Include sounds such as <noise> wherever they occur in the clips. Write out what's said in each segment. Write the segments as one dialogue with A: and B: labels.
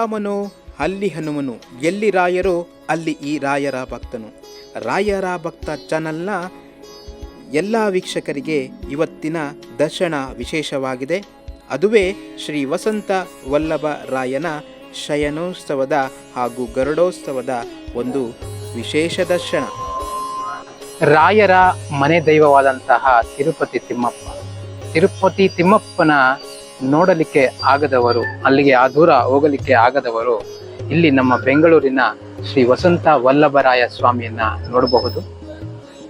A: ರಾಮನು ಅಲ್ಲಿ ಹನುಮನು. ಎಲ್ಲಿ ರಾಯರು, ಅಲ್ಲಿ ಈ ರಾಯರ ಭಕ್ತನು. ರಾಯರ ಭಕ್ತ ಚಾನಲ್ನ ಎಲ್ಲ ವೀಕ್ಷಕರಿಗೆ ಇವತ್ತಿನ ದರ್ಶನ ವಿಶೇಷವಾಗಿದೆ. ಅದುವೇ ಶ್ರೀ ವಸಂತ ವಲ್ಲಭ ರಾಯನ ಶಯನೋತ್ಸವದ ಹಾಗೂ ಗರುಡೋತ್ಸವದ ಒಂದು ವಿಶೇಷ ದರ್ಶನ.
B: ರಾಯರ ಮನೆ ದೈವವಾದಂತಹ ತಿರುಪತಿ ತಿಮ್ಮಪ್ಪ. ತಿರುಪತಿ ತಿಮ್ಮಪ್ಪನ ನೋಡಲಿಕ್ಕೆ ಆಗದವರು, ಅಲ್ಲಿಗೆ ಆ ದೂರ ಹೋಗಲಿಕ್ಕೆ ಆಗದವರು, ಇಲ್ಲಿ ನಮ್ಮ ಬೆಂಗಳೂರಿನ ಶ್ರೀ ವಸಂತ ವಲ್ಲಭರಾಯ ಸ್ವಾಮಿಯನ್ನ ನೋಡಬಹುದು.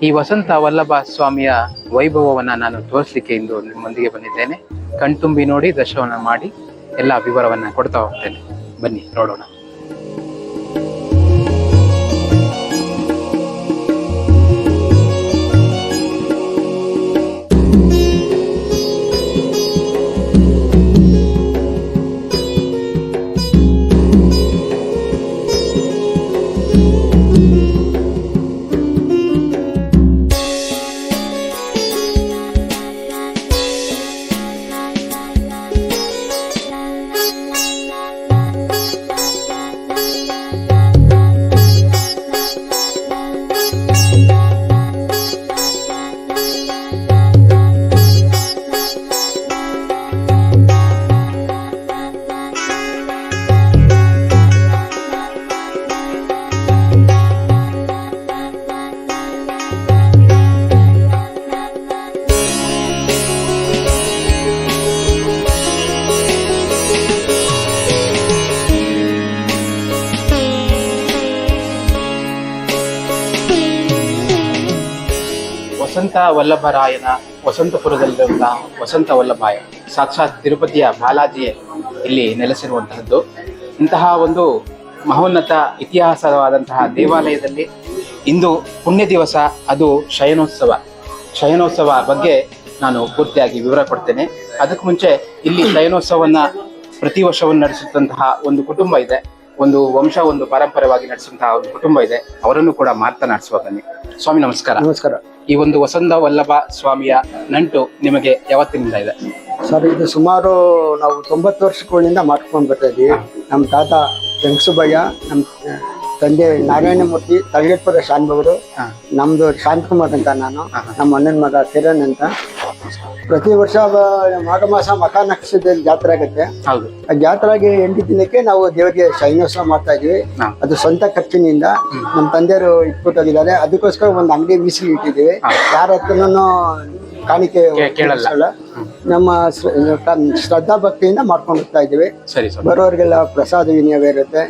B: ಈ ವಸಂತ ವಲ್ಲಭ ಸ್ವಾಮಿಯ ವೈಭವವನ್ನು ನಾನು ತೋರಿಸಲಿಕ್ಕೆ ಇಂದು ನಿಮ್ಮೊಂದಿಗೆ ಬಂದಿದ್ದೇನೆ. ಕಣ್ತುಂಬಿ ನೋಡಿ ದರ್ಶನ ಮಾಡಿ, ಎಲ್ಲ ವಿವರವನ್ನು ಕೊಡ್ತಾ ಹೋಗ್ತೇನೆ. ಬನ್ನಿ, ನೋಡೋಣ. ವಸಂತ ವಲ್ಲಭರಾಯನ ವಸಂತಪುರದಲ್ಲಿರುವಂತಹ ವಸಂತ ವಲ್ಲಭಾಯ, ಸಾಕ್ಷಾತ್ ತಿರುಪತಿಯ ಬಾಲಾಜಿಯೇ ಇಲ್ಲಿ ನೆಲೆಸಿರುವಂತಹದ್ದು. ಇಂತಹ ಒಂದು ಮಹೋನ್ನತ ಇತಿಹಾಸವಾದಂತಹ ದೇವಾಲಯದಲ್ಲಿ ಇಂದು ಪುಣ್ಯ ದಿವಸ, ಅದು ಶಯನೋತ್ಸವ. ಶಯನೋತ್ಸವ ಬಗ್ಗೆ ನಾನು ಪೂರ್ತಿಯಾಗಿ ವಿವರ ಕೊಡ್ತೇನೆ. ಅದಕ್ಕೆ ಮುಂಚೆ ಇಲ್ಲಿ ಶಯನೋತ್ಸವನ್ನ ಪ್ರತಿ ವರ್ಷವನ್ನು ನಡೆಸುತ್ತಂತಹ ಒಂದು ಕುಟುಂಬ ಇದೆ. ಒಂದು ವಂಶ ಒಂದು ಪಾರಂಪರ್ಯವಾಗಿ ನಡೆಸುವಂತಹ ಒಂದು ಕುಟುಂಬ ಇದೆ. ಅವರನ್ನು ಕೂಡ ಮಾತನಾಡಿಸುವ ಬನ್ನಿ. ಸ್ವಾಮಿ ನಮಸ್ಕಾರ.
C: ನಮಸ್ಕಾರ.
B: ಈ ಒಂದು ವಸಂತ ವಲ್ಲಭ ಸ್ವಾಮಿಯ ನಂಟು ನಿಮಗೆ ಯಾವತ್ತಿನಿಂದ ಇದೆ?
C: ಸರ್ ಇದು ಸುಮಾರು ನಾವು ತೊಂಬತ್ತು ವರ್ಷಗಳಿಂದ ಮಾಡ್ಕೊಂಡು ಬರ್ತಾ ಇದ್ದೀವಿ. ನಮ್ಮ ತಾತ ಜಂಗಸುಬಯ್ಯ ನಮ್ಮ ತಂದೆ ನಾರಾಯಣಮೂರ್ತಿ ಮೂರ್ತಿ ಶಾನ್ಭವರು
B: ಶಾಂತವರು
C: ನಮ್ದು ಶಾಂತಕುಮಾರ್ ಅಂತ ನಾನು ನಮ್ಮ ಅಣ್ಣನ ಮಗ ಕಿರಣ್ ಅಂತ. ಪ್ರತಿ ವರ್ಷ ಮಾಘ ಮಾಸ ಮಕ ನಕ್ಷತ್ರದಲ್ಲಿ ಜಾತ್ರೆ ಆಗುತ್ತೆ.
B: ಹೌದು.
C: ಆ ಜಾತ್ರೆಗೆ ಎಂಟು ದಿನಕ್ಕೆ ನಾವು ದೇವರಿಗೆ ಶೈನೋತ್ಸವ ಮಾಡ್ತಾ ಇದ್ವಿ. ಅದು ಸ್ವಂತ ಖರ್ಚಿನಿಂದ ನಮ್ಮ ತಂದೆಯವರು ಇಟ್ಬಿಟ್ಟೋಗಿದ್ದಾರೆ ಅದಕ್ಕೋಸ್ಕರ ಒಂದು ಅಂಗಡಿ ಮೀಸಲು ಇಟ್ಟಿದ್ದೀವಿ. ಯಾರ ಹತ್ರನೂ ಕಾಣಿಕೆ
B: ಕೇಳಲ್ಲ.
C: ನಮ್ಮ ಶ್ರದ್ಧಾ ಭಕ್ತಿಯಿಂದ ಮಾಡ್ಕೊಂಡು ಹೋಗ್ತಾ ಇದ್ದೀವಿ.
B: ಸರಿ
C: ಬರೋರಿಗೆಲ್ಲ ಪ್ರಸಾದ ವಿನಿಯೋಗ ಇರುತ್ತೆ.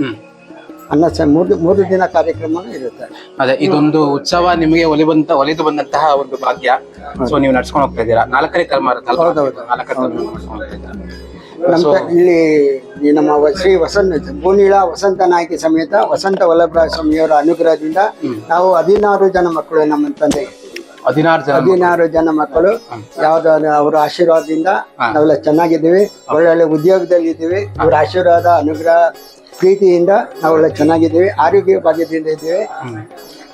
C: ಅನ್ನ ಸ ಮೂರು ಮೂರು ದಿನ ಕಾರ್ಯಕ್ರಮ ಇರುತ್ತೆ
B: ಅದೇ ಇದೊಂದು ಉತ್ಸವ ನಿಮಗೆ ಒಲಿ ಬಂದ ಒಲಿದು ಬಂದಂತಹ ಒಂದು ಭಾಗ್ಯ ಸೊ ನೀವು ನಡ್ಸ್ಕೊಂಡು ಹೋಗ್ತಾ ಇದ್ದೀರಾ ನಾಲ್ಕನೇ ತಲೆಮಾರು?
C: ಹೌದೌದು.
B: ಇದ್ದೀರಾ.
C: ನಮ್ಮ ಇಲ್ಲಿ ಈ ನಮ್ಮ ಶ್ರೀ ವಸಂತ ಭೂನೀಳ ವಸಂತ ನಾಯಕಿ ಸಮೇತ ವಸಂತ ವಲ್ಲಭ ಸ್ವಾಮಿಯವರ ಅನುಗ್ರಹದಿಂದ ನಾವು ಹದಿನಾರು ಜನ ಮಕ್ಕಳು ನಮ್ಮ ತಂದೆ
B: ಹದಿನಾರು ಜನ
C: ಹದಿನಾರು ಜನ ಮಕ್ಕಳು. ಯಾವ್ದಾದ್ರು ಅವರ ಆಶೀರ್ವಾದದಿಂದ ನಾವೆಲ್ಲ ಚೆನ್ನಾಗಿದ್ದೀವಿ. ಒಳ್ಳೊಳ್ಳೆ ಉದ್ಯೋಗದಲ್ಲಿ ಇದ್ದೀವಿ ಅವರ ಆಶೀರ್ವಾದ ಅನುಗ್ರಹ ಪ್ರೀತಿಯಿಂದ ನಾವೆಲ್ಲ ಚೆನ್ನಾಗಿದ್ದೀವಿ. ಆರೋಗ್ಯ ಭಾಗ್ಯದಿಂದ ಇದ್ದೀವಿ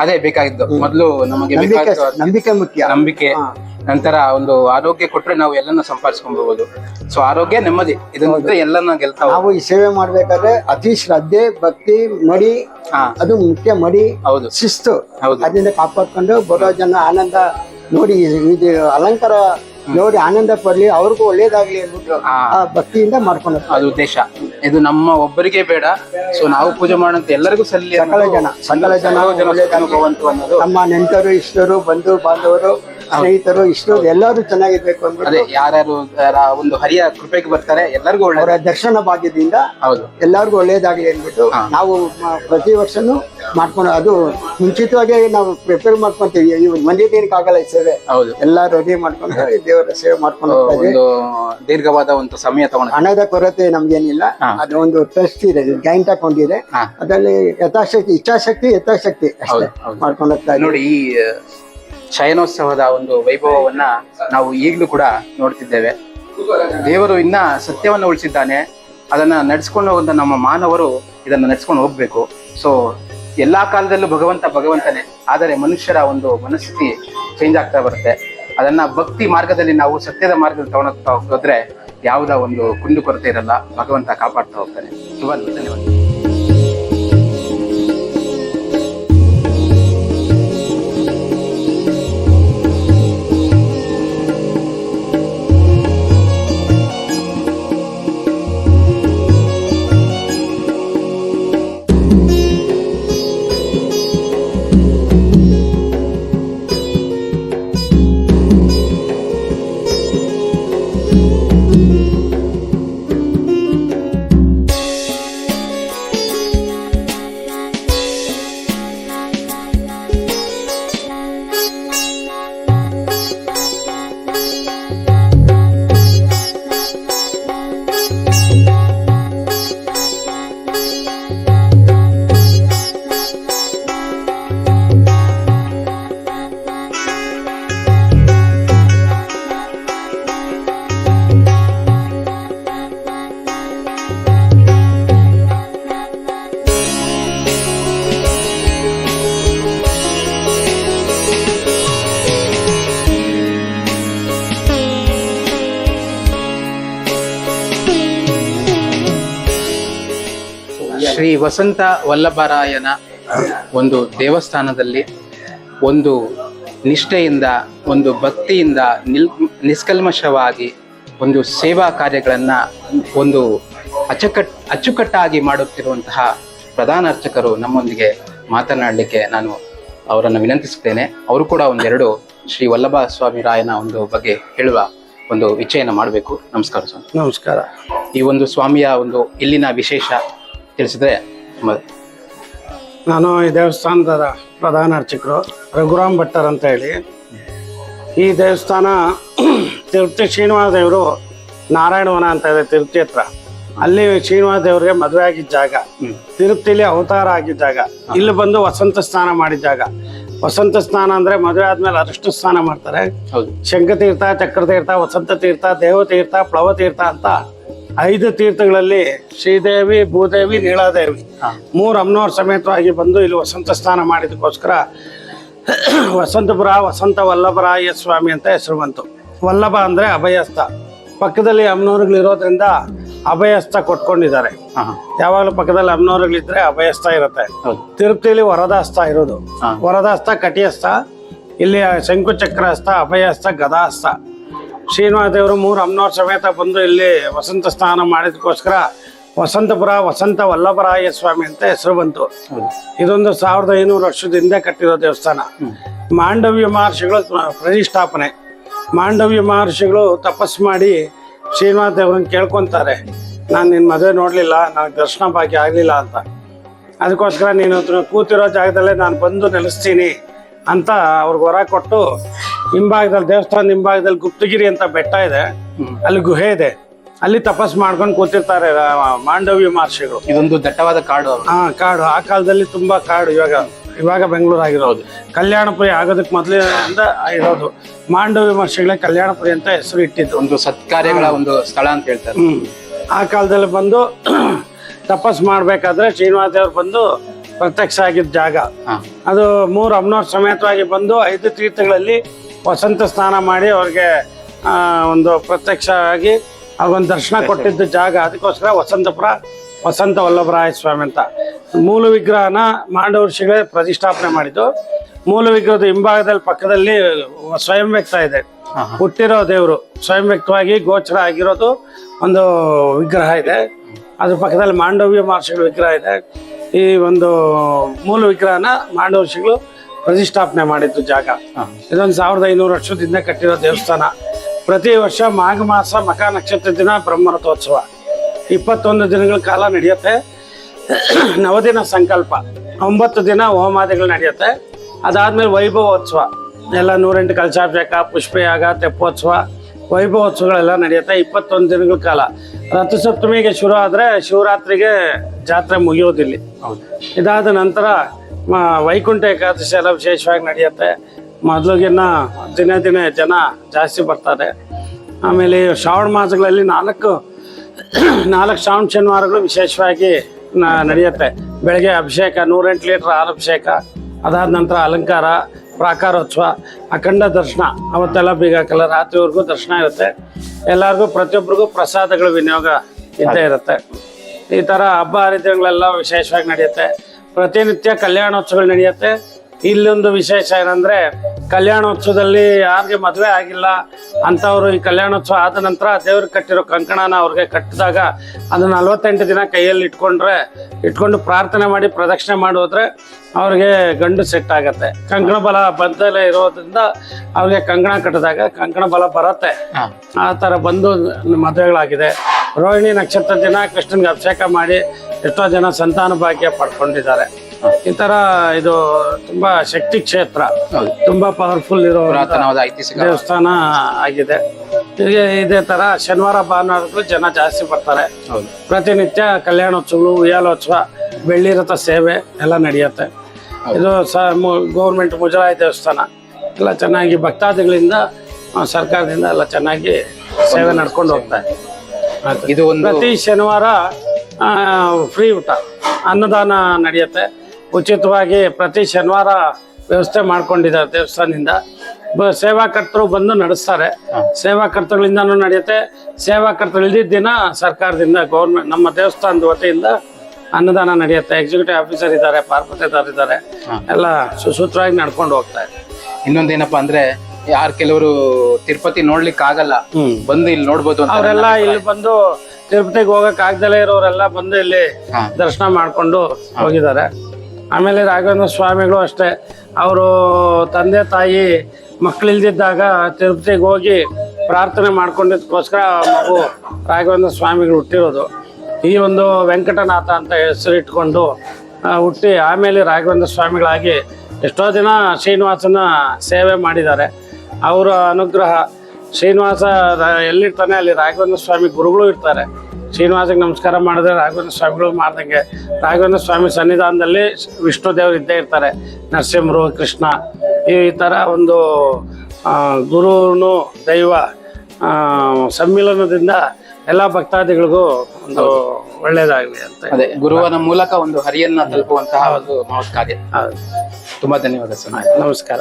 B: ಅದೇ ಬೇಕಾಗಿದ್ದು. ಮೊದಲು ನಮಗೆ
C: ನಂಬಿಕೆ ಮುಖ್ಯ.
B: ನಂಬಿಕೆ. ನಂತರ ಒಂದು ಆರೋಗ್ಯ ಕೊಟ್ರೆ ನಾವು ಎಲ್ಲಾನು ಸಂಪಾದಿಸ್ಕೊಂಡ್ಬೋದು. ಸೊ ಆರೋಗ್ಯ ನೆಮ್ಮದಿ. ಇದನ್ನ ಎಲ್ಲನ ಗೆಲ್ತಾವ.
C: ನಾವು ಈ ಸೇವೆ ಮಾಡ್ಬೇಕಾದ್ರೆ ಅತಿ ಶ್ರದ್ಧೆ ಭಕ್ತಿ ಮಡಿ ಅದು ಮುಖ್ಯ ಮಡಿ
B: ಹೌದು.
C: ಶಿಸ್ತು.
B: ಹೌದು.
C: ಅದರಿಂದ ಕಾಪಾಡ್ಕೊಂಡು ಬರೋ ಜನ ಆನಂದ ನೋಡಿ ಇದು ಅಲಂಕಾರ ನೋಡಿ ಆನಂದ ಪಡ್ಲಿ ಅವ್ರಿಗೂ ಒಳ್ಳೇದಾಗ್ಲಿ ಅಂದ್ಬಿಟ್ಟು ಆ ಭಕ್ತಿಯಿಂದ ಮಾಡ್ಕೊಂಡು
B: ಅದು ಉದ್ದೇಶ. ಇದು ನಮ್ಮ ಒಬ್ಬರಿಗೆ ಬೇಡ. ಸೊ ನಾವು ಪೂಜೆ ಮಾಡೋಂತ ಎಲ್ಲರಿಗೂ ಸಲ್ಲಿ
C: ಸಕಲ ಜನ ಸಕಲ ಜನ ಒಳ್ಳೇದಾಗ್ಲಿ.
B: ಭಗವಂತು ಅನ್ನೋದು.
C: ನಮ್ಮ ನೆಂಟರು ಇಷ್ಟರು ಬಂಧು ಬಾಂಧವರು ಸ್ನೇಹಿತರು ಇಷ್ಟರು ಎಲ್ಲರೂ ಚೆನ್ನಾಗಿರ್ಬೇಕು ಅಂದ್ರೆ
B: ಅದೇ ಯಾರ್ಯಾರು ಯಾರ ಒಂದು ಹರಿಯ ಕೃಪೆಗೆ ಬರ್ತಾರೆ ಎಲ್ಲರಿಗೂ ಒಳ್ಳೆ
C: ಅವರ ದರ್ಶನ ಭಾಗ್ಯದಿಂದ
B: ಹೌದು.
C: ಎಲ್ಲರಿಗೂ ಒಳ್ಳೇದಾಗಲಿ ಅಂದ್ಬಿಟ್ಟು ನಾವು ಮ- ಪ್ರತಿ ವರ್ಷನೂ ಮಾಡ್ಕೊಂಡು ಅದು ಮುಂಚಿತವಾಗಿ ನಾವು ಪ್ರಿಪೇರ್ ಮಾಡ್ಕೊಂತೀವಿ. ಇವ್ ಮಂದಿ ದಿನಕ್ಕಾಗಲ್ಲ ಈ ಸೇವೆ.
B: ಹೌದು.
C: ಎಲ್ಲ ರೆಡಿ ಮಾಡ್ಕೊಂಡು ದೇವರ ಸೇವೆ ಮಾಡ್ಕೊಂಡು ಹೋಗ್ತಾ ಇದ್ದೀವಿ.
B: ಒಂದು ದೀರ್ಘವಾದ ಒಂದು ಸಮಯ ತಗೊಂಡು.
C: ಹಣದ ಕೊರತೆ ನಮ್ಗೇನಿಲ್ಲ.
B: ಏನಿಲ್ಲ
C: ಅದು ಒಂದು ಟ್ರಸ್ಟ್ ಇದೆ ಜಾಯಿಂಟ್ ಅಕೌಂಟ್ ಇದೆ.
B: ಹಾ.
C: ಅದರಲ್ಲಿ ಯಥಾಶಕ್ತಿ ಇಚ್ಛಾಶಕ್ತಿ ಯಥಾಶಕ್ತಿ ಅಷ್ಟೇ
B: ಹೌದು, ಹೌದು.
C: ಮಾಡ್ಕೊಂಡು ಹೋಗ್ತಾ.
B: ನೋಡಿ ಈ ಶಯನೋತ್ಸವದ ಒಂದು ವೈಭವವನ್ನ ನಾವು ಈಗಲೂ ಕೂಡ ನೋಡ್ತಿದ್ದೇವೆ. ದೇವರು ಇನ್ನ ಸತ್ಯವನ್ನು ಉಳಿಸಿದ್ದಾನೆ. ಅದನ್ನ ನಡೆಸ್ಕೊಂಡು ಹೋಗುವಂತ ನಮ್ಮ ಮಾನವರು ಇದನ್ನ ನಡೆಸ್ಕೊಂಡು ಹೋಗ್ಬೇಕು. ಸೊ ಎಲ್ಲಾ ಕಾಲದಲ್ಲೂ ಭಗವಂತ ಭಗವಂತನೇ. ಆದರೆ ಮನುಷ್ಯರ ಒಂದು ಮನಸ್ಥಿತಿ ಚೇಂಜ್ ಆಗ್ತಾ ಬರುತ್ತೆ. ಅದನ್ನ ಭಕ್ತಿ ಮಾರ್ಗದಲ್ಲಿ ನಾವು ಸತ್ಯದ ಮಾರ್ಗದಲ್ಲಿ ತಗೊಂಡೋಗ್ತಾ ಹೋದ್ರೆ ಯಾವುದ ಒಂದು ಕುಂದುಕೊರತೆ ಇರಲ್ಲ, ಭಗವಂತ ಕಾಪಾಡ್ತಾ ಹೋಗ್ತಾನೆ. ಧನ್ಯವಾದ ವಸಂತ ವಲ್ಲಭರಾಯನ ಒಂದು ದೇವಸ್ಥಾನದಲ್ಲಿ ಒಂದು ನಿಷ್ಠೆಯಿಂದ ಒಂದು ಭಕ್ತಿಯಿಂದ ನಿಲ್ ನಿಷ್ಕಲ್ಮಶವಾಗಿ ಒಂದು ಸೇವಾ ಕಾರ್ಯಗಳನ್ನು ಒಂದು ಅಚ್ಚುಕಟ್ ಅಚ್ಚುಕಟ್ಟಾಗಿ ಮಾಡುತ್ತಿರುವಂತಹ ಪ್ರಧಾನ ಅರ್ಚಕರು ನಮ್ಮೊಂದಿಗೆ ಮಾತನಾಡಲಿಕ್ಕೆ ನಾನು ಅವರನ್ನು ವಿನಂತಿಸುತ್ತೇನೆ. ಅವರು ಕೂಡ ಒಂದೆರಡು ಶ್ರೀ ವಲ್ಲಭ ಸ್ವಾಮಿ ರಾಯನ ಒಂದು ಬಗ್ಗೆ ಹೇಳುವ ಒಂದು ವಿಚಯನ ಮಾಡಬೇಕು. ನಮಸ್ಕಾರ ಸ್ವಾಮಿ.
D: ನಮಸ್ಕಾರ.
B: ಈ ಒಂದು ಸ್ವಾಮಿಯ ಒಂದು ಇಲ್ಲಿನ ವಿಶೇಷ ತಿಳಿಸಿದ್ರೆ
D: ನಾನು ಈ ದೇವಸ್ಥಾನದ ಪ್ರಧಾನ ಅರ್ಚಕರು ರಘುರಾಮ್ ಭಟ್ಟರ್ ಅಂತ ಹೇಳಿ. ಈ ದೇವಸ್ಥಾನ <clears throat> ತಿರುಪತಿ ಶ್ರೀನಿವಾಸ ದೇವರು ನಾರಾಯಣವನ ಅಂತ ಇದೆ ತಿರುಪತಿ ಹತ್ರ. ಅಲ್ಲಿ ಶ್ರೀನಿವಾಸ ದೇವರಿಗೆ ಮದುವೆ ಆಗಿದ್ದ ಜಾಗ. ತಿರುಪತಿಲಿ ಅವತಾರ ಆಗಿದ್ದ ಜಾಗ. ಇಲ್ಲಿ ಬಂದು ವಸಂತ ಸ್ನಾನ ಮಾಡಿದ ಜಾಗ. ವಸಂತ ಸ್ನಾನ ಅಂದ್ರೆ ಮದುವೆ ಆದ್ಮೇಲೆ ಅರಿಷ್ಟು ಸ್ನಾನ ಮಾಡ್ತಾರೆ.
B: ತೀರ್ಥ
D: ಶಂಖತೀರ್ಥ ಚಕ್ರತೀರ್ಥ ವಸಂತ ತೀರ್ಥ ದೇವತೀರ್ಥ ಪ್ಲವತೀರ್ಥ ಅಂತ ಐದು ತೀರ್ಥಗಳಲ್ಲಿ ಶ್ರೀದೇವಿ ಭೂದೇವಿ ನೀಳಾದೇವಿ. ಮೂರು ಅಮ್ಮನವ್ರ ಸಮೇತವಾಗಿ ಬಂದು ಇಲ್ಲಿ ವಸಂತ ಸ್ನಾನ ಮಾಡಿದಕ್ಕೋಸ್ಕರ <clears throat> ವಸಂತಪುರ ವಸಂತ ವಲ್ಲಭರಾಯ ಸ್ವಾಮಿ ಅಂತ ಹೆಸರು ಬಂತು. ವಲ್ಲಭ ಅಂದ್ರೆ ಅಭಯಸ್ಥ. ಪಕ್ಕದಲ್ಲಿ ಅಮ್ಮನವ್ರುಗಳಿರೋದ್ರಿಂದ ಅಭಯಸ್ಥ ಕೊಟ್ಕೊಂಡಿದ್ದಾರೆ. ಯಾವಾಗಲೂ ಪಕ್ಕದಲ್ಲಿ ಅಮ್ಮನವ್ರುಗಳಿದ್ರೆ ಅಭಯಸ್ಥ ಇರುತ್ತೆ. ತಿರುಪ್ತಿಲಿ ವರದಾಸ್ತ ಇರೋದು.
B: ವರದಾಸ್ಥ
D: ವರದಾಸ್ತ ಕಟಿಯಸ್ತ ಇಲ್ಲಿ ಶಂಕುಚಕ್ರಸ್ಥ ಅಭಯಸ್ಥ ಗದಾಸ್ತ ಶ್ರೀನಿವಾಸ ದೇವರು ಮೂರು ಅಮ್ಮನವ್ರ ಸಮೇತ ಬಂದು ಇಲ್ಲಿ ವಸಂತ ಸ್ನಾನ ಮಾಡಿದಕ್ಕೋಸ್ಕರ ವಸಂತಪುರ ವಸಂತ ವಲ್ಲಭರಾಯ ಸ್ವಾಮಿ ಅಂತ ಹೆಸರು ಬಂತು. ಇದೊಂದು ಸಾವಿರದ ಐನೂರು ವರ್ಷದ ಹಿಂದೆ ಕಟ್ಟಿರೋ ದೇವಸ್ಥಾನ. ಮಾಂಡವ್ಯ ಮಹರ್ಷಿಗಳು ಪ್ರತಿಷ್ಠಾಪನೆ. ಮಾಂಡವ್ಯ ಮಹರ್ಷಿಗಳು ತಪಸ್ ಮಾಡಿ ಶ್ರೀನಿವಾಸ ದೇವರನ್ನ ಕೇಳ್ಕೊಂತಾರೆ. ನಾನು ನಿನ್ನ ಮದುವೆ ನೋಡಲಿಲ್ಲ ನನಗೆ ದರ್ಶನ ಭಾಗ್ಯ ಆಗಲಿಲ್ಲ ಅಂತ. ಅದಕ್ಕೋಸ್ಕರ ನೀನು ಕೂತಿರೋ ಜಾಗದಲ್ಲೇ ನಾನು ಬಂದು ನೆಲೆಸ್ತೀನಿ. ಅಂತ ಅವ್ರಿಗೆ ಹೊರ ಕೊಟ್ಟು ಹಿಂಭಾಗದಲ್ಲಿ ದೇವಸ್ಥಾನ ಹಿಂಭಾಗದಲ್ಲಿ ಗುಪ್ತಗಿರಿ ಅಂತ ಬೆಟ್ಟ ಇದೆ. ಅಲ್ಲಿ ಗುಹೆ ಇದೆ. ಅಲ್ಲಿ ತಪಸ್ ಮಾಡ್ಕೊಂಡು ಕೂತಿರ್ತಾರೆ ಮಾಂಡವ್ಯ ಮಹರ್ಷಿಗಳು.
B: ಇದೊಂದು ದಟ್ಟವಾದ ಕಾಡು
D: ಹಾ ಕಾಡು. ಆ ಕಾಲದಲ್ಲಿ ತುಂಬಾ ಕಾಡು. ಇವಾಗ ಇವಾಗ ಬೆಂಗಳೂರು ಆಗಿರೋದು. ಕಲ್ಯಾಣಪುರಿ ಆಗೋದಕ್ಕೆ ಮೊದಲಿಂದ ಇರೋದು. ಮಾಂಡವ್ಯ ಮಹರ್ಷಿಗಳೇ ಕಲ್ಯಾಣಪುರಿ ಅಂತ ಹೆಸರು ಇಟ್ಟಿದ್ದು.
B: ಒಂದು ಸತ್ಕಾರ್ಯಗಳ ಒಂದು ಸ್ಥಳ ಅಂತ ಹೇಳ್ತಾರೆ.
D: ಆ ಕಾಲದಲ್ಲಿ ಬಂದು <clears throat> ತಪಸ್ ಮಾಡ್ಬೇಕಾದ್ರೆ ಶ್ರೀನಿವಾಸ ದೇವ್ರು ಬಂದು ಪ್ರತ್ಯಕ್ಷ ಆಗಿದ್ದ ಜಾಗ. ಅದು ಮೂರು ಅಮ್ಮನವ್ರ ಸಮೇತವಾಗಿ ಬಂದು ಐದು ತೀರ್ಥಗಳಲ್ಲಿ ವಸಂತ ಸ್ನಾನ ಮಾಡಿ ಅವ್ರಿಗೆ ಒಂದು ಪ್ರತ್ಯಕ್ಷ ಆಗಿ ಅವ್ರಿಗೊಂದು ದರ್ಶನ ಕೊಟ್ಟಿದ್ದ ಜಾಗ. ಅದಕ್ಕೋಸ್ಕರ ವಸಂತಪುರ ವಸಂತ ವಲ್ಲಭರಾಯ ಸ್ವಾಮಿ ಅಂತ. ಮೂಲ ವಿಗ್ರಹನ ಮಾಂಡವ ಋಷಿಗಳೇ ಪ್ರತಿಷ್ಠಾಪನೆ ಮಾಡಿದ್ದು. ಮೂಲ ವಿಗ್ರಹದ ಹಿಂಭಾಗದಲ್ಲಿ ಪಕ್ಕದಲ್ಲಿ ಸ್ವಯಂ ವ್ಯಕ್ತ ಇದೆ ಹುಟ್ಟಿರೋ ದೇವರು ಸ್ವಯಂ ವ್ಯಕ್ತವಾಗಿ ಗೋಚರ ಆಗಿರೋದು ಒಂದು ವಿಗ್ರಹ ಇದೆ. ಅದ್ರ ಪಕ್ಕದಲ್ಲಿ ಮಾಂಡವ್ಯ ಮಹರ್ಷಿಗಳ ವಿಗ್ರಹ ಇದೆ. ಈ ಒಂದು ಮೂಲ ವಿಗ್ರಹನ ಮಾಂಡವ ಋಷಿಗಳು ಪ್ರತಿಷ್ಠಾಪನೆ ಮಾಡಿದ್ದು ಜಾಗ. ಇದೊಂದು ಸಾವಿರದ ಐನೂರು ವರ್ಷದಿಂದ ಕಟ್ಟಿರೋ ದೇವಸ್ಥಾನ. ಪ್ರತಿ ವರ್ಷ ಮಾಘ ಮಾಸ ಮಕ ನಕ್ಷತ್ರ ದಿನ ಬ್ರಹ್ಮರಥೋತ್ಸವ. ಇಪ್ಪತ್ತೊಂದು ದಿನಗಳ ಕಾಲ ನಡೆಯುತ್ತೆ. ನವದಿನ ಸಂಕಲ್ಪ. ಒಂಬತ್ತು ದಿನ ಹೋಮಾದಿಗಳು ನಡೆಯುತ್ತೆ. ಅದಾದ್ಮೇಲೆ ವೈಭವೋತ್ಸವ. ಎಲ್ಲ ನೂರೆಂಟು ಕಲಶಾಭಿಷೇಕ ಪುಷ್ಪಯಾಗ ತೆಪ್ಪೋತ್ಸವ. ವೈಭವೋತ್ಸವಗಳೆಲ್ಲ ನಡೆಯುತ್ತೆ. ಇಪ್ಪತ್ತೊಂದು ದಿನಗಳ ಕಾಲ. ರಥಸಪ್ತಮಿಗೆ ಶುರು ಆದರೆ ಶಿವರಾತ್ರಿಗೆ ಜಾತ್ರೆ ಮುಗಿಯೋದಿಲ್ಲಿ. ಇದಾದ ನಂತರ ವೈಕುಂಠ ಏಕಾದಶಿ ಎಲ್ಲ ವಿಶೇಷವಾಗಿ ನಡೆಯುತ್ತೆ. ಮೊದಲಿಗಿನ್ನ ದಿನೇ ದಿನೇ ಜನ ಜಾಸ್ತಿ ಬರ್ತಾರೆ. ಆಮೇಲೆ ಶ್ರಾವಣ ಮಾಸಗಳಲ್ಲಿ ನಾಲ್ಕು ನಾಲ್ಕು ಶ್ರಾವಣ ಶನಿವಾರಗಳು ವಿಶೇಷವಾಗಿ ನಡೆಯುತ್ತೆ. ಬೆಳಗ್ಗೆ ಅಭಿಷೇಕ ನೂರೆಂಟು ಲೀಟ್ರ್ ಹಾಲು ಅಭಿಷೇಕ ಅದಾದ ನಂತರ ಅಲಂಕಾರ ಪ್ರಾಕಾರೋತ್ಸವ ಅಖಂಡ ದರ್ಶನ ಅವತ್ತೆಲ್ಲ ಬೀಗ ಹಾಕಲ್ಲ ರಾತ್ರಿವರೆಗೂ ದರ್ಶನ ಇರುತ್ತೆ. ಎಲ್ಲರಿಗೂ ಪ್ರತಿಯೊಬ್ಬರಿಗೂ ಪ್ರಸಾದಗಳ ವಿನಿಯೋಗ ಇದ್ದೇ ಇರುತ್ತೆ. ಈ ಥರ ಹಬ್ಬ ಹರಿದಿನಗಳೆಲ್ಲ ವಿಶೇಷವಾಗಿ ನಡೆಯುತ್ತೆ. ಪ್ರತಿನಿತ್ಯ ಕಲ್ಯಾಣೋತ್ಸವಗಳು ನಡೆಯುತ್ತೆ. ಇಲ್ಲೊಂದು ವಿಶೇಷ ಏನಂದ್ರೆ ಕಲ್ಯಾಣೋತ್ಸವದಲ್ಲಿ ಯಾರಿಗೆ ಮದುವೆ ಆಗಿಲ್ಲ ಅಂಥವ್ರು ಈ ಕಲ್ಯಾಣೋತ್ಸವ ಆದ ನಂತರ ದೇವ್ರಿಗೆ ಕಟ್ಟಿರೋ ಕಂಕಣನ ಅವ್ರಿಗೆ ಕಟ್ಟಿದಾಗ ಅದು ನಲ್ವತ್ತೆಂಟು ದಿನ ಕೈಯಲ್ಲಿ ಇಟ್ಕೊಂಡ್ರೆ ಇಟ್ಕೊಂಡು ಪ್ರಾರ್ಥನೆ ಮಾಡಿ ಪ್ರದಕ್ಷಿಣೆ ಮಾಡೋದ್ರೆ ಅವ್ರಿಗೆ ಗಂಡು ಸೆಟ್ ಆಗತ್ತೆ. ಕಂಕಣ ಬಲ ಬಂದಲೇ ಇರೋದ್ರಿಂದ ಅವ್ರಿಗೆ ಕಂಕಣ ಕಟ್ಟಿದಾಗ ಕಂಕಣ ಬಲ ಬರತ್ತೆ. ಆ ಥರ ಬಂದು ಮದುವೆಗಳಾಗಿದೆ. ರೋಹಿಣಿ ನಕ್ಷತ್ರ ದಿನ ಕೃಷ್ಣನ್ಗೆ ಅಭಿಷೇಕ ಮಾಡಿ ಎಷ್ಟೋ ಜನ ಸಂತಾನ ಭಾಗ್ಯ ಪಡ್ಕೊಂಡಿದ್ದಾರೆ. ಈ ತರ ಇದು ತುಂಬಾ ಶಕ್ತಿ ಕ್ಷೇತ್ರ. ತುಂಬಾ ಪವರ್ಫುಲ್ ಇರೋ
B: ಪುರಾತನವಾದ ಐತಿಹಾಸಿಕ
D: ದೇವಸ್ಥಾನ ಆಗಿದೆ. ತಿರುಗಿ ಇದೇ ತರ ಶನಿವಾರ ಭಾನುವಾರಗಳು ಜನ ಜಾಸ್ತಿ ಬರ್ತಾರೆ. ಪ್ರತಿನಿತ್ಯ ಕಲ್ಯಾಣೋತ್ಸವಗಳು ಉಯ್ಯಾಲೋತ್ಸವ ಬೆಳ್ಳಿರಥ ಸೇವೆ ಎಲ್ಲ ನಡೆಯುತ್ತೆ. ಇದು ಸ ಗೌರ್ಮೆಂಟ್ ಮುಜರಾಯಿ ದೇವಸ್ಥಾನ. ಎಲ್ಲ ಚೆನ್ನಾಗಿ ಭಕ್ತಾದಿಗಳಿಂದ ಸರ್ಕಾರದಿಂದ ಎಲ್ಲ ಚೆನ್ನಾಗಿ ಸೇವೆ ನಡ್ಕೊಂಡು ಹೋಗ್ತಾ ಇದೆ.
B: ಇದು
D: ಪ್ರತಿ ಶನಿವಾರ ಫ್ರೀ ಊಟ. ಅನ್ನದಾನ ನಡೆಯುತ್ತೆ. ಉಚಿತವಾಗಿ ಪ್ರತಿ ಶನಿವಾರ ವ್ಯವಸ್ಥೆ ಮಾಡ್ಕೊಂಡಿದ್ದಾರೆ ದೇವಸ್ಥಾನದಿಂದ. ಸೇವಾಕರ್ತರು ಬಂದು ನಡೆಸ್ತಾರೆ. ಸೇವಾಕರ್ತಗಳಿಂದನೂ ನಡೆಯುತ್ತೆ. ಸೇವಾಕರ್ತರು ದಿನ ಸರ್ಕಾರದಿಂದ ಗೌರ್ಮೆಂಟ್ ನಮ್ಮ ದೇವಸ್ಥಾನದ ವತಿಯಿಂದ ಅನ್ನದಾನ ನಡೆಯುತ್ತೆ. ಎಕ್ಸಿಕ್ಯೂಟಿವ್ ಆಫೀಸರ್ ಇದ್ದಾರೆ ಪಾರ್ಪತೆದಾರ ಇದ್ದಾರೆ. ಎಲ್ಲ ಸುಸೂತ್ರವಾಗಿ ನಡ್ಕೊಂಡು ಹೋಗ್ತಾ ಇದೆ.
B: ಇನ್ನೊಂದೇನಪ್ಪಾ ಅಂದ್ರೆ ಯಾರು ಕೆಲವರು ತಿರುಪತಿ ನೋಡ್ಲಿಕ್ಕೆ ಆಗಲ್ಲ. ಬಂದು ಇಲ್ಲಿ ನೋಡ್ಬೋದು
D: ಅವರೆಲ್ಲ ಇಲ್ಲಿ ಬಂದು ತಿರುಪತಿಗೆ ಹೋಗಕ್ ಆಗ್ದಲೇ ಇರೋರೆಲ್ಲ ಬಂದು ಇಲ್ಲಿ ದರ್ಶನ ಮಾಡ್ಕೊಂಡು ಹೋಗಿದ್ದಾರೆ. ಆಮೇಲೆ ರಾಘವೇಂದ್ರ ಸ್ವಾಮಿಗಳು ಅಷ್ಟೇ. ಅವರು ತಂದೆ, ತಾಯಿ, ಮಕ್ಕಳಿಲ್ದಿದ್ದಾಗ ತಿರುಪತಿಗೆ ಹೋಗಿ ಪ್ರಾರ್ಥನೆ ಮಾಡ್ಕೊಂಡಿದ್ದಕ್ಕೋಸ್ಕರ ಮಗು ರಾಘವೇಂದ್ರ ಸ್ವಾಮಿಗಳು ಹುಟ್ಟಿರೋದು. ಈ ಒಂದು ವೆಂಕಟನಾಥ ಅಂತ ಹೆಸರಿಟ್ಕೊಂಡು ಹುಟ್ಟಿ ಆಮೇಲೆ ರಾಘವೇಂದ್ರ ಸ್ವಾಮಿಗಳಾಗಿ ಎಷ್ಟೋ ದಿನ ಶ್ರೀನಿವಾಸನ ಸೇವೆ ಮಾಡಿದ್ದಾರೆ. ಅವರ ಅನುಗ್ರಹ ಶ್ರೀನಿವಾಸ ಎಲ್ಲಿರ್ತಾನೆ ಅಲ್ಲಿ ರಾಘವೇಂದ್ರ ಸ್ವಾಮಿ ಗುರುಗಳು ಇರ್ತಾರೆ. ಶ್ರೀನಿವಾಸಕ್ಕೆ ನಮಸ್ಕಾರ ಮಾಡಿದ್ರೆ ರಾಘವೇಂದ್ರ ಸ್ವಾಮಿಗಳು ಮಾಡ್ದಂಗೆ. ರಾಘವೇಂದ್ರ ಸ್ವಾಮಿ ಸನ್ನಿಧಾನದಲ್ಲಿ ವಿಷ್ಣು ದೇವರು ಇದ್ದೇ ಇರ್ತಾರೆ. ನರಸಿಂಹರು ಕೃಷ್ಣ ಈ ಥರ ಒಂದು ಗುರುನು ದೈವ ಸಮ್ಮಿಲನದಿಂದ ಎಲ್ಲ ಭಕ್ತಾದಿಗಳಿಗೂ ಒಂದು ಒಳ್ಳೇದಾಗಲಿ ಅಂತ
B: ಅದೇ ಗುರುವನ ಮೂಲಕ ಒಂದು ಹರಿಯನ್ನ ತಲುಪುವಂತಹ ಒಂದು ಮಹತ್ ಕಾರ್ಯ
D: ಹೌದು.
B: ತುಂಬಾ ಧನ್ಯವಾದ ಸರ್.
D: ನಮಸ್ಕಾರ.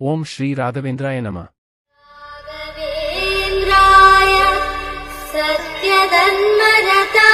E: ஓம் ஸ்ரீ ராகவேந்திராய
F: நம. சத்யதன்மரதா